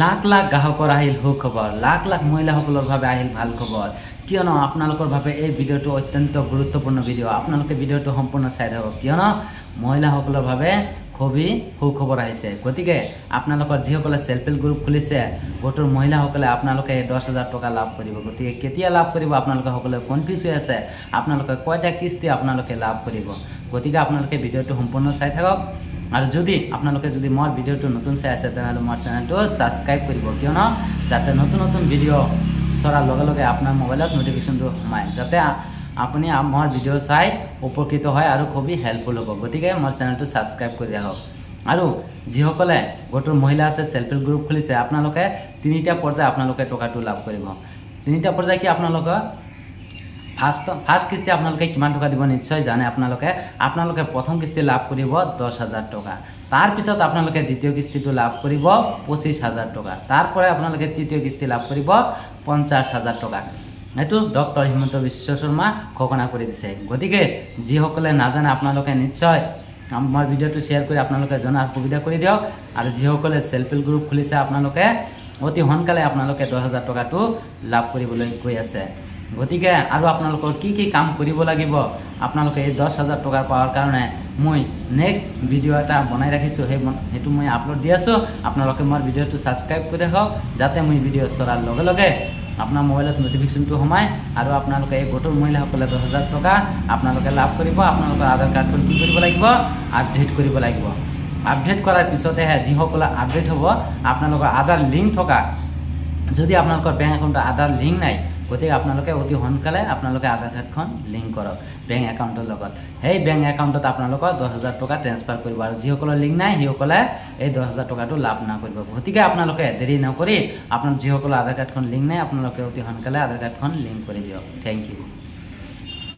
লাখ লাখ গ্ৰাহকৰ আহিল সুখবৰ লাখ লাখ মহিলাসকলৰ বাবে আহিল ভালো খবৰ। কিয়নো আপোনালোকৰ বাবে এই ভিডিঅ'টো অত্যন্ত গুৰুত্বপূৰ্ণ ভিডিঅ' আপোনালোকে ভিডিঅ'টো সম্পূৰ্ণ চাই থাকক। কিয়নো মহিলাসকলৰ বাবে খুবেই সুখবৰ আহিছে। গতিকে আপোনালোকৰ যিসকলে চেল্ফ হেল্প গ্ৰুপ খুলিছে, গোটৰ মহিলাসকলে আপোনালোকে দহ হাজাৰ টকা লাভ কৰিব। গতিকে কেতিয়া লাভ কৰিব? আপোনালোকে সকলোৱে কনফিউজ হৈ আছে। আপোনালোকে কয়টা কিস্তি আপোনালোকে লাভ কৰিব? গতিকে আপোনালোকে ভিডিঅ'টো সম্পূৰ্ণ চাই থাকক। আৰু যদি আপোনালোকে যদি মোৰ ভিডিঅ'টো নতুন চাই আছে, তেনেহ'লে মোৰ চেনেলটো ছাবস্ক্ৰাইব কৰিব। কিয়নো যাতে নতুন নতুন ভিডিঅ' চৰাৰ লগে লগে আপোনাৰ মোবাইলত নটিফিকেশ্যনটো সোমায়। যাতে আপুনি মোৰ ভিডিঅ' চাই উপকৃত হয় আৰু খুবেই হেল্পফুল হ'ব। গতিকে মোৰ চেনেলটো ছাবস্ক্ৰাইব কৰি ৰাখক। আৰু যিসকলে গোটৰ মহিলা আছে চেল্ফ হেল্প গ্ৰুপ খুলিছে, আপোনালোকে তিনিটা পৰ্যায় আপোনালোকে টকাটো লাভ কৰিব। তিনিটা পৰ্যায় কি আপোনালোকৰ? ফাৰ্ষ্ট ফাৰ্ষ্ট কিস্তি আপোনালোকে কিমান টকা দিব নিশ্চয় জানে। আপোনালোকে আপোনালোকে প্ৰথম কিস্তি লাভ কৰিব দহ হাজাৰ টকা। তাৰপিছত আপোনালোকে দ্বিতীয় কিস্তিটো লাভ কৰিব পঁচিছ হাজাৰ টকা। তাৰপৰাই আপোনালোকে তৃতীয় কিস্তি লাভ কৰিব পঞ্চাছ হাজাৰ টকা। এইটো ডক্টৰ হিমন্ত বিশ্ব শৰ্মা ঘোষণা কৰি দিছে। গতিকে যিসকলে নাজানে আপোনালোকে নিশ্চয় আমাৰ ভিডিঅ'টো শ্বেয়াৰ কৰি আপোনালোকে জনাৰ সুবিধা কৰি দিয়ক। আৰু যিসকলে চেল্ফ হেল্প গ্ৰুপ খুলিছে, আপোনালোকে অতি সোনকালে আপোনালোকে দহ হাজাৰ টকাটো লাভ কৰিবলৈ গৈ আছে। গতিকে আৰু আপোনালোকৰ কি কি কাম কৰিব লাগিব? আপোনালোকে এই দহ হাজাৰ টকা পোৱাৰ কাৰণে মই নেক্সট ভিডিঅ' এটা বনাই ৰাখিছোঁ। সেই সেইটো মই আপলোড দি আছোঁ। আপোনালোকে মোৰ ভিডিঅ'টো ছাবস্ক্ৰাইব কৰি ৰাখক, যাতে মই ভিডিঅ' চলাৰ লগে লগে আপোনাৰ মোবাইলত নটিফিকেশ্যনটো সোমায় আৰু আপোনালোকে এই গোটৰ মহিলাসকলে দহ হাজাৰ টকা আপোনালোকে লাভ কৰিব আপোনালোকৰ আধাৰ কাৰ্ডখন কি কৰিব লাগিব আপডেট কৰিব লাগিব আপডেট কৰাৰ পিছতেহে যিসকলে আপডেট হ'ব আপোনালোকৰ আধাৰ লিংক থকা যদি আপোনালোকৰ বেংক একাউণ্টৰ আধাৰ লিংক নাই গতিকে আপোনালোকে অতি সোনকালে আপোনালোকে আধাৰ কাৰ্ডখন লিংক কৰক বেংক একাউণ্টৰ লগত। সেই বেংক একাউণ্টত আপোনালোকৰ দহ হাজাৰ টকা ট্ৰেন্সফাৰ কৰিব আৰু যিসকলৰ লিংক নাই সেইসকলে এই দহ হাজাৰ টকাটো লাভ নকৰিব। গতিকে আপোনালোকে দেৰি নকৰি আপোনাৰ যিসকলৰ আধাৰ কাৰ্ডখন লিংক নাই, আপোনালোকে অতি সোনকালে আধাৰ কাৰ্ডখন লিংক কৰি দিয়ক। Thank you